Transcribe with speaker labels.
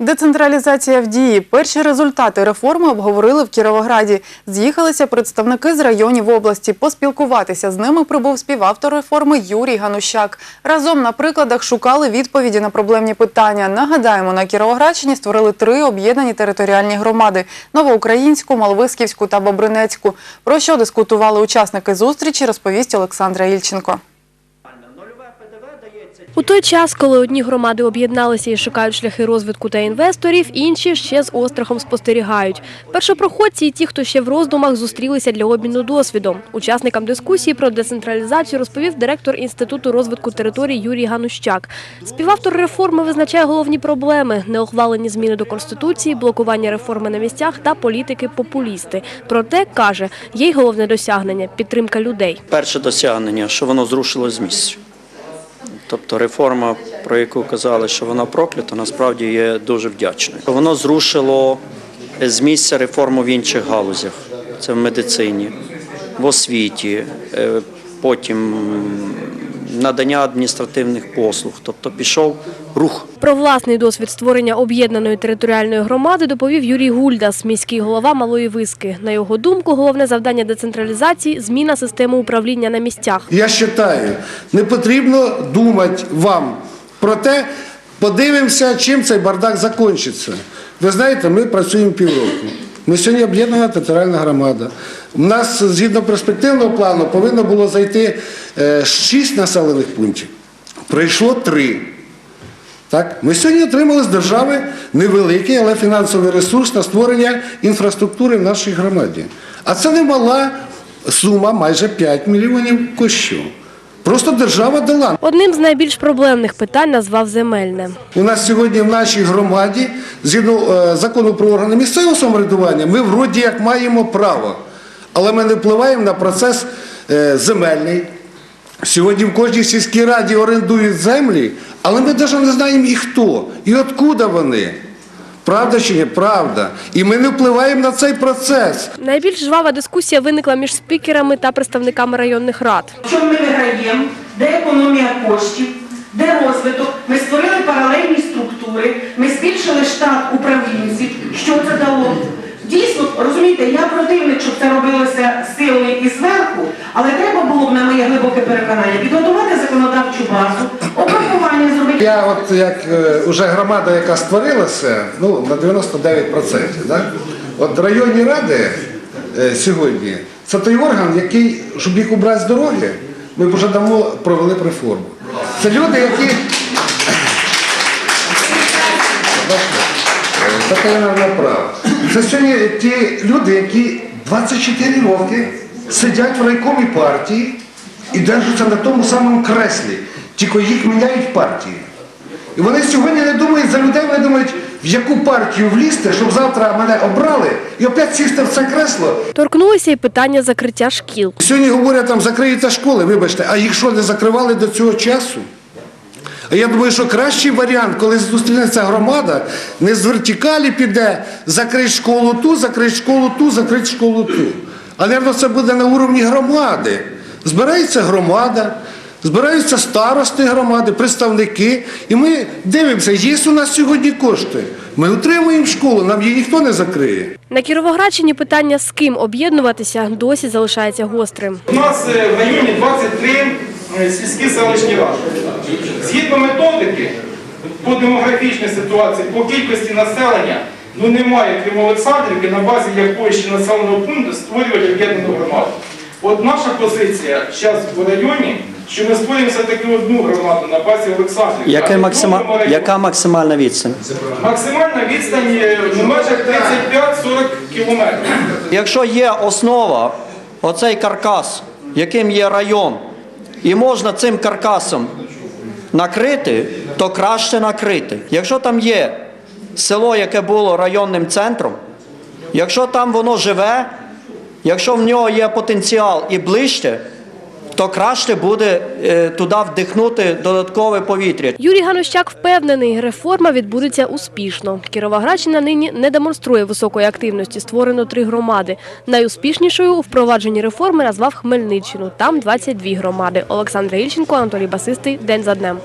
Speaker 1: Децентралізація в дії. Перші результати реформи обговорили в Кіровограді. З'їхалися представники з районів області. Поспілкуватися з ними прибув співавтор реформи Юрій Ганущак. Разом на прикладах шукали відповіді на проблемні питання. Нагадаємо, на Кіровоградщині створили три об'єднані територіальні громади – Новоукраїнську, Маловисківську та Бобринецьку. Про що дискутували учасники зустрічі, розповість Олександра Ільченко.
Speaker 2: У той час, коли одні громади об'єдналися і шукають шляхи розвитку та інвесторів, інші ще з острахом спостерігають. Першопроходці і ті, хто ще в роздумах, зустрілися для обміну досвідом. Учасникам дискусії про децентралізацію розповів директор Інституту розвитку територій Юрій Ганущак. Співавтор реформи визначає головні проблеми – неохвалені зміни до Конституції, блокування реформи на місцях та політики-популісти. Проте, каже, є й головне досягнення – підтримка людей.
Speaker 3: Перше досягнення, що воно зрушило з місця. Тобто реформа, про яку казали, що вона проклята, насправді є дуже вдячною. Воно зрушило з місця реформу в інших галузях. Це в медицині, в освіті, е, потім надання адміністративних послуг. Тобто пішов рух.
Speaker 2: Про власний досвід створення об'єднаної територіальної громади доповів Юрій Гульдас, міський голова Малої Виски. На його думку, головне завдання децентралізації – зміна системи управління на місцях.
Speaker 4: Я вважаю, не потрібно думати вам про те, подивимося, чим цей бардак закінчиться. Ви знаєте, ми працюємо півроку. Ми сьогодні об'єднана територіальна громада. У нас згідно перспективного плану повинно було зайти е, шість населених пунктів. Прийшло три. Так? Ми сьогодні отримали з держави невеликий, але фінансовий ресурс на створення інфраструктури в нашій громаді. А це немала сума, майже 5 мільйонів коштів. Просто держава дала.
Speaker 2: Одним з найбільш проблемних питань назвав земельне.
Speaker 4: У нас сьогодні в нашій громаді, згідно е, закону про органи місцевого самоврядування, ми вроді як маємо право, але ми не впливаємо на процес е, земельний. Сьогодні в кожній сільській раді орендують землі, але ми навіть не знаємо і хто, і откуда вони. Правда чи не правда? І ми не впливаємо на цей процес.
Speaker 2: Найбільш жвава дискусія виникла між спікерами та представниками районних рад.
Speaker 5: В чому ми виграємо, де економія коштів, де розвиток. Ми створили паралельні структури, ми збільшили штат управлінців. Що це дало? Дійсно, розумієте, я противник, щоб це робилося силою і зверху, але треба було б, на моє глибоке переконання, підготувати законодавчу базу, обрахування зробити.
Speaker 4: Я от як е, уже громада, яка створилася, ну на 99%, да? от районні ради е, сьогодні це той орган, який, щоб їх убрати з дороги, ми б вже давно провели б реформу. Це люди, які. Така права. Це сьогодні ті люди, які 24 роки сидять в райкомі партії і держаться на тому самому креслі, тільки їх міняють партії. І вони сьогодні не думають за людей, вони думають, в яку партію влізти, щоб завтра мене обрали і опять сісти в це кресло.
Speaker 2: Торкнулися і питання закриття шкіл.
Speaker 4: Сьогодні говорять, там закриються школи, вибачте, а їх що не закривали до цього часу? А я думаю, що кращий варіант, коли зустрінеться громада, не з вертикалі піде, закрить школу ту, закрить школу ту, закрить школу ту. А мабуть, це буде на уровні громади. Збирається громада, збираються старости громади, представники, і ми дивимося, є у нас сьогодні кошти. Ми утримуємо школу, нам її ніхто не закриє.
Speaker 2: На Кіровоградщині питання з ким об'єднуватися досі залишається гострим.
Speaker 6: У нас е, в районі 23 е, сільські селищні ради. Згідно методики по демографічній ситуації, по кількості населення, ну немає, крім Олександрівки, на базі якої ще населеного пункту створювати об'єднану громаду. От наша позиція зараз в районі, що ми створюємо все-таки одну громаду на базі Олександрівки.
Speaker 3: Яке
Speaker 6: А
Speaker 3: максима... Яка максимальна відстань?
Speaker 6: Максимальна відстань в межах 35-40 кілометрів.
Speaker 3: Якщо є основа, оцей каркас, яким є район, і можна цим каркасом накрити, то краще накрити. Якщо там є село, яке було районним центром, якщо там воно живе, якщо в нього є потенціал і ближче, то краще буде е, туди вдихнути додаткове повітря.
Speaker 2: Юрій Ганощак впевнений, реформа відбудеться успішно. Кіровоградщина нині не демонструє високої активності. Створено три громади. Найуспішнішою у впровадженні реформи назвав Хмельниччину. Там 22 громади. Олександр Ільченко, Анатолій Басистий. День за днем.